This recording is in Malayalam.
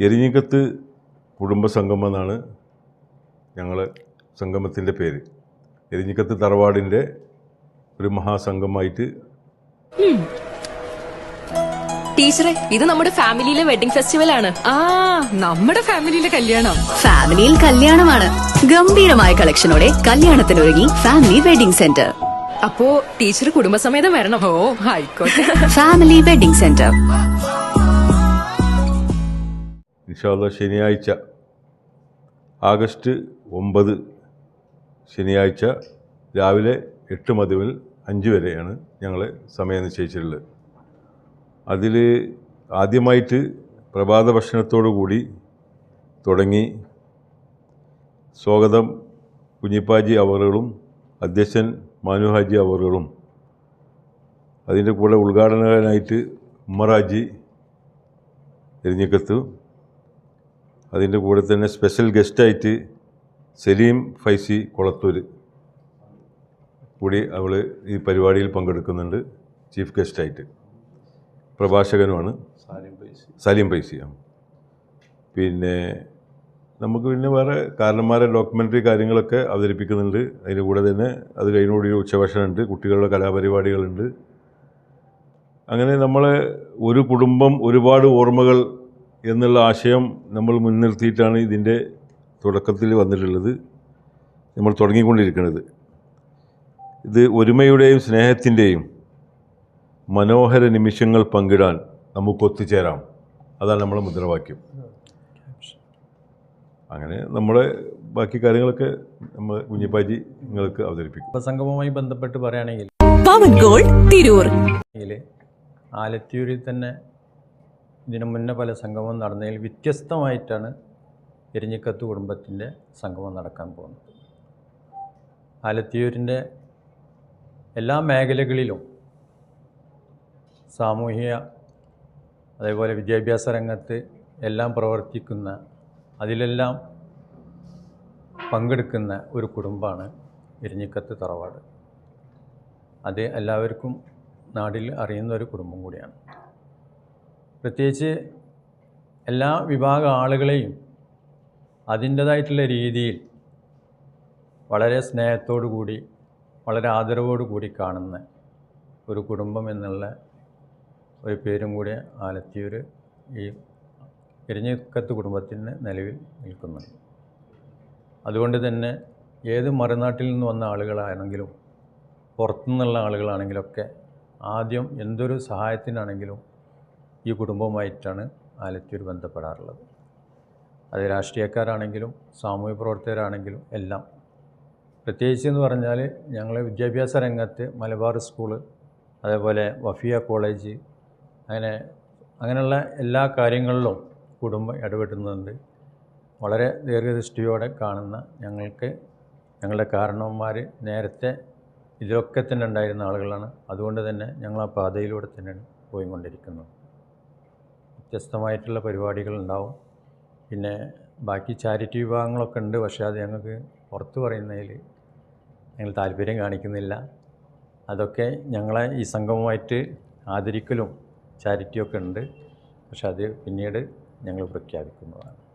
എരിഞ്ഞിക്കത്ത് കുടുംബസംഗമം എന്നാണ് ഞങ്ങൾ സംഗമത്തിന്റെ പേര്. എരിഞ്ഞിക്കത്ത് തറവാടിന്റെ ഒരു മഹാസംഘമായിട്ട് ടീച്ചറെ ഇത് നമ്മുടെ ഫാമിലിയിലെ വെഡിങ് ഫെസ്റ്റിവൽ ആണ് ആ നമ്മുടെ ഫാമിലിയിലെ കല്യാണം. ഫാമിലിയിൽ കല്യാണമാണ്. ഗംഭീരമായ കളക്ഷനോടെ കല്യാണത്തിനൊരുങ്ങി ഫാമിലി വെഡിങ് സെന്റർ. അപ്പോ ടീച്ചർ കുടുംബസമേതം വരണം. ഓ ആയിക്കോട്ടെ. Family wedding centre. ഇൻഷാല്ല ശനിയാഴ്ച ആഗസ്റ്റ് ഒമ്പത് ശനിയാഴ്ച രാവിലെ എട്ട് മുതൽ അഞ്ച് വരെയാണ് ഞങ്ങൾ സമയം നിശ്ചയിച്ചിട്ടുള്ളത്. അതിൽ ആദ്യമായിട്ട് പ്രഭാത ഭക്ഷണത്തോടു കൂടി തുടങ്ങി സ്വാഗതം കുഞ്ഞിപ്പാജി അവറുകളും അധ്യക്ഷൻ മാനുഹാജി അവറുകളും. അതിന്റെ കൂടെ ഉദ്ഘാടനകനായിട്ട് ഉമ്മറാജി എരിഞ്ഞിക്കത്ത് അതിന്റെ കൂടെ തന്നെ സ്പെഷ്യൽ ഗസ്റ്റായിട്ട് സലീം ഫൈസി കൊളത്തൂർ കൂടി അവൾ ഈ പരിപാടിയിൽ പങ്കെടുക്കുന്നുണ്ട് ചീഫ് ഗസ്റ്റായിട്ട് പ്രഭാഷകനുമാണ്. സലീം ഫൈസി. പിന്നെ നമുക്ക് പിന്നെ വേറെ കാരണന്മാരെ ഡോക്യുമെന്ററി കാര്യങ്ങളൊക്കെ അവതരിപ്പിക്കുന്നുണ്ട്. അതിന്റെ കൂടെ തന്നെ അത് കഴിഞ്ഞുകൂടി ഉച്ചഭക്ഷണമുണ്ട് കുട്ടികളുടെ കലാപരിപാടികളുണ്ട്. അങ്ങനെ നമ്മളെ ഒരു കുടുംബം ഒരുപാട് ഓർമ്മകൾ എന്നുള്ള ആശയം നമ്മൾ മുൻനിർത്തിയിട്ടാണ് ഇതിന്റെ തുടക്കത്തിൽ വന്നിട്ടുള്ളത്. നമ്മൾ തുടങ്ങിക്കൊണ്ടിരിക്കുന്നത്. ഇത് ഒരുമയുടെയും സ്നേഹത്തിന്റെയും മനോഹര നിമിഷങ്ങൾ പങ്കിടാൻ നമുക്ക് ഒത്തുചേരാം അതാണ് നമ്മുടെ മുദ്രാവാക്യം. അങ്ങനെ നമ്മുടെ ബാക്കി കാര്യങ്ങളൊക്കെ നമ്മൾ കുഞ്ഞിപ്പാജി നിങ്ങൾക്ക് അവതരിപ്പിക്കും. സംഗമവുമായി ബന്ധപ്പെട്ട് പറയുകയാണെങ്കിൽ പവൻ ഗോൾഡ് തിരൂർ. ആലത്തിയൂരിൽ തന്നെ ഇതിനു മുന്നേ പല സംഗമം നടന്നതിൽ വ്യത്യസ്തമായിട്ടാണ് എരിഞ്ഞിക്കത്ത് കുടുംബത്തിന്റെ സംഗമം നടക്കാൻ പോകുന്നത്. ആലത്തിയൂരിന്റെ എല്ലാ മേഖലകളിലും സാമൂഹിക അതേപോലെ വിദ്യാഭ്യാസ രംഗത്ത് എല്ലാം പ്രവർത്തിക്കുന്ന അതിലെല്ലാം പങ്കെടുക്കുന്ന ഒരു കുടുംബമാണ് എരിഞ്ഞിക്കത്ത് തറവാട്. അത് എല്ലാവർക്കും നാടിൽ അറിയുന്ന ഒരു കുടുംബം കൂടിയാണ്. പ്രത്യേകിച്ച് എല്ലാ വിഭാഗ ആളുകളെയും അതിന്റേതായിട്ടുള്ള രീതിയിൽ വളരെ സ്നേഹത്തോടു കൂടി വളരെ ആദരവോടു കൂടി കാണുന്ന ഒരു കുടുംബം എന്നുള്ള ഒരു പേരും കൂടി ആലത്തിയൂർ ഈ എരിഞ്ഞിക്കത്ത് കുടുംബത്തിന് നിലവിൽ നിൽക്കുന്നുണ്ട്. അതുകൊണ്ട് തന്നെ ഏത് മറുനാട്ടിൽ നിന്ന് വന്ന ആളുകളാണെങ്കിലും പുറത്തുനിന്നുള്ള ആളുകളാണെങ്കിലൊക്കെ ആദ്യം എന്തൊരു സഹായത്തിനാണെങ്കിലും ഈ കുടുംബവുമായിട്ടാണ് ആലത്തൂർ ബന്ധപ്പെടാറുള്ളത്. അത് രാഷ്ട്രീയക്കാരാണെങ്കിലും സാമൂഹ്യ പ്രവർത്തകരാണെങ്കിലും എല്ലാം. പ്രത്യേകിച്ച് എന്ന് പറഞ്ഞാൽ ഞങ്ങൾ വിദ്യാഭ്യാസ രംഗത്ത് മലബാർ സ്കൂൾ അതേപോലെ വഫിയ കോളേജ് അങ്ങനെ അങ്ങനെയുള്ള എല്ലാ കാര്യങ്ങളിലും കുടുംബം ഇടപെടുന്നുണ്ട്. വളരെ ദീർഘദൃഷ്ടിയോടെ കാണുന്ന ഞങ്ങൾക്ക് ഞങ്ങളുടെ കാരണവന്മാർ നേരത്തെ ഇതിലൊക്കെ തന്നെ ഉണ്ടായിരുന്ന ആളുകളാണ്. അതുകൊണ്ട് തന്നെ ഞങ്ങൾ ആ പാതയിലൂടെ തന്നെയാണ് പോയിക്കൊണ്ടിരിക്കുന്നത്. വ്യത്യസ്തമായിട്ടുള്ള പരിപാടികൾ ഉണ്ടാവും പിന്നെ ബാക്കി ചാരിറ്റി വിഭാഗങ്ങളൊക്കെ ഉണ്ട്. പക്ഷേ അത് ഞങ്ങൾക്ക് പുറത്ത് പറയുന്നതിൽ ഞങ്ങൾ താല്പര്യം കാണിക്കുന്നില്ല. അതൊക്കെ ഞങ്ങളെ ഈ സംഘവുമായിട്ട് ആദരിക്കലും ചാരിറ്റിയൊക്കെ ഉണ്ട്. പക്ഷെ അത് പിന്നീട് ഞങ്ങൾ പ്രഖ്യാപിക്കുന്നതാണ്.